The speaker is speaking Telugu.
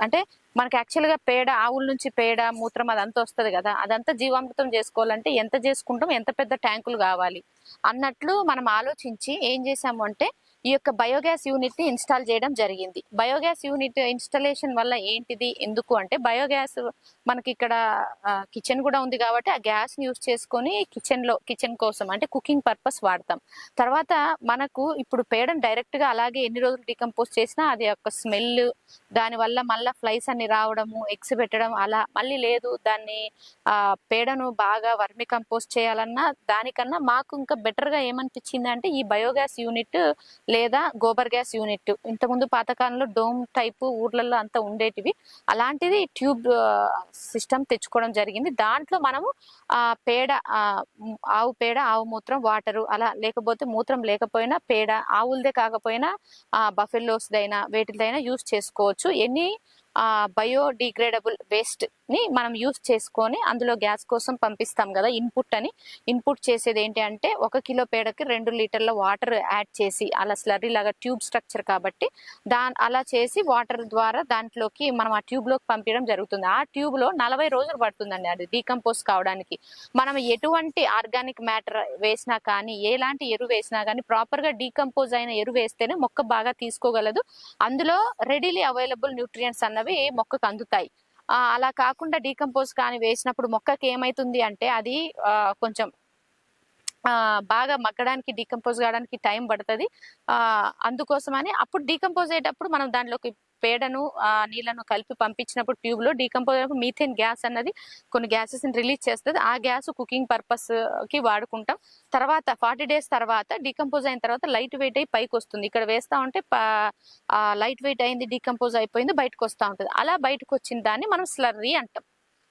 అంటే మనకి యాక్చువల్గా పేడ ఆవుల నుంచి పేడ మూత్రం అదంతా వస్తది కదా. అదంతా జీవామృతం చేసుకోవాలంటే ఎంత చేసుకుంటాం ఎంత పెద్ద ట్యాంకులు కావాలి. అన్నట్లు మనం ఆలోచించి ఏం చేసాము అంటే ఈ యొక్క బయోగ్యాస్ యూనిట్ని ఇన్స్టాల్ చేయడం జరిగింది. బయోగ్యాస్ యూనిట్ ఇన్స్టలేషన్ వల్ల ఏంటిది? ఎందుకు అంటే బయోగ్యాస్ మనకి ఇక్కడ కిచెన్ కూడా ఉంది కాబట్టి ఆ గ్యాస్ని యూస్ చేసుకొని కిచెన్లో కిచెన్ కోసం అంటే కుకింగ్ పర్పస్ వాడతాం. తర్వాత మనకు ఇప్పుడు పేడను డైరెక్ట్గా అలాగే ఎన్ని రోజులు డికంపోజ్ చేసినా అది యొక్క స్మెల్ దాని వల్ల మళ్ళీ ఫ్లైస్ అన్ని రావడము ఎగ్స్ పెట్టడం అలా మళ్ళీ లేదు. దాన్ని పేడను బాగా వర్మి కంపోజ్ చేయాలన్నా దానికన్నా మాకు ఇంకా బెటర్గా ఏమనిపించింది అంటే ఈ బయోగ్యాస్ యూనిట్ లేదా గోబర్ గ్యాస్ యూనిట్ ఇంతకుముందు పాతకాలంలో డోమ్ టైపు ఊర్లలో అంతా ఉండేటివి. అలాంటిది ట్యూబ్ సిస్టమ్ తెచ్చుకోవడం జరిగింది. దాంట్లో మనము పేడ ఆవు పేడ ఆవు మూత్రం వాటరు అలా లేకపోతే మూత్రం లేకపోయినా పేడ ఆవులదే కాకపోయినా బఫెల్లోస్దైనా వేటిదైనా యూస్ చేసుకోవచ్చు. ఎనీ బయోడిగ్రేడబుల్ వేస్ట్ని మనం యూస్ చేసుకొని అందులో గ్యాస్ కోసం పంపిస్తాం కదా ఇన్పుట్ అని. ఇన్పుట్ చేసేది ఏంటి అంటే ఒక కిలో పేడకి రెండు లీటర్ల వాటర్ యాడ్ చేసి అలా స్లర్రీ లాగా ట్యూబ్ స్ట్రక్చర్ కాబట్టి దా అలా చేసి వాటర్ ద్వారా దాంట్లోకి మనం ఆ ట్యూబ్లోకి పంపించడం జరుగుతుంది. ఆ ట్యూబ్లో నలభై రోజులు పడుతుందండి అది డీకంపోజ్ కావడానికి. మనం ఎటువంటి ఆర్గానిక్ మ్యాటర్ వేసినా కానీ ఎలాంటి ఎరువు వేసినా కానీ ప్రాపర్గా డీకంపోజ్ అయిన ఎరువు వేస్తేనే మొక్క బాగా తీసుకోగలదు. అందులో రెడీలీ అవైలబుల్ న్యూట్రియంట్స్ అన్నవి మొక్కకు అందుతాయి అలా కాకుండా డీకంపోజ్ కానీ వేసినప్పుడు మొక్కకి ఏమైతుంది అంటే అది ఆ, కొంచెం బాగా మగ్గడానికి డీకంపోజ్ కావడానికి టైం పడుతుంది. ఆ అందుకోసమని అప్పుడు డీకంపోజ్ అయ్యేటప్పుడు మనం దాంట్లోకి పేడను ఆ నీళ్ళను కలిపి పంపించినప్పుడు ట్యూబ్లో డీకంపోజ్ అయినప్పుడు మీథేన్ గ్యాస్ అన్నది కొన్ని గ్యాసెస్ని రిలీజ్ చేస్తుంది. ఆ గ్యాస్ కుకింగ్ పర్పస్కి వాడుకుంటాం. తర్వాత ఫార్టీ డేస్ తర్వాత డీకంపోజ్ అయిన తర్వాత లైట్ వెయిట్ అయి పైకి వస్తుంది. ఇక్కడ వేస్తా ఉంటే లైట్ వెయిట్ అయింది డీకంపోజ్ అయిపోయింది బయటకు వస్తూ ఉంటుంది. అలా బయటకు వచ్చిన దాన్ని మనం స్లర్రీ అంటాం.